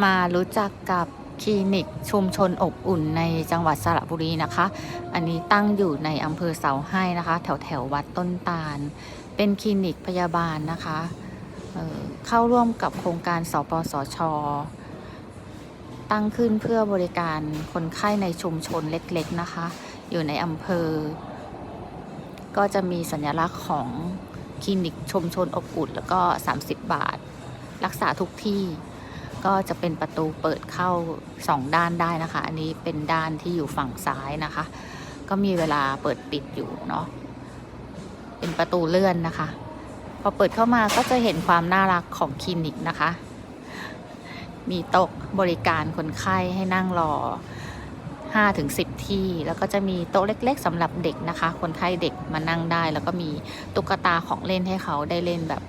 มารู้จักกับคลินิกชุมชนอบอุ่นในจังหวัดสระบุรีนะคะ อันนี้ตั้งอยู่ในอำเภอเสาให้นะคะ แถวแถววัดต้นตาล เป็นคลินิกพยาบาลนะคะเออเข้าร่วมกับโครงการสปสช ตั้งขึ้นเพื่อบริการคนไข้ในชุมชนเล็กๆนะคะ อยู่ในอำเภอ ก็จะมีสัญลักษณ์ของคลินิกชุมชนอบอุ่นแล้วก็ 30 บาท รักษาทุกที่ ก็จะเป็นประตูเปิดเข้าสองด้านได้นะคะ อันนี้เป็นด้านที่อยู่ฝั่งซ้ายนะคะ ก็มีเวลาเปิดปิดอยู่เนาะเป็นประตูเลื่อนนะคะ พอเปิดเข้ามาก็จะเห็นความน่ารักของคลินิกนะคะ มีโต๊ะบริการคนไข้ให้นั่งรอ5ถึง10 ที่ แล้วก็จะมีโต๊ะเล็ก ๆสำหรับเด็กนะคะ คนไข้เด็กมานั่งได้ แล้วก็มีตุ๊กตาของเล่นให้เขาได้เล่นแบบ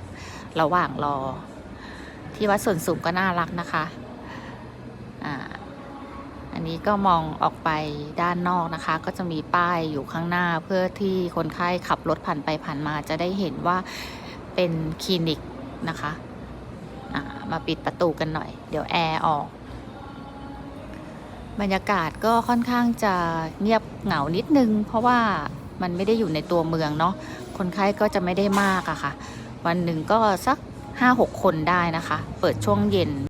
ระหว่างรอ ที่วัดส่วนสูงก็น่ารักนะคะอ่าอันนี้ก็มองออกไปด้านนอกนะคะ ก็จะมีป้ายอยู่ข้างหน้าเพื่อที่คนไข้ขับรถผ่านไปผ่านมาจะได้เห็นว่าเป็นคลินิกนะคะมาปิดประตูกันหน่อย เดี๋ยวแอร์ออก บรรยากาศก็ค่อนข้างจะเงียบเหงานิดนึง เพราะว่ามันไม่ได้อยู่ในตัวเมืองเนาะคนไข้ก็จะไม่ได้มากอะค่ะ วันหนึ่งก็สัก 5-6 คนได้นะคะ เปิดช่วงเย็น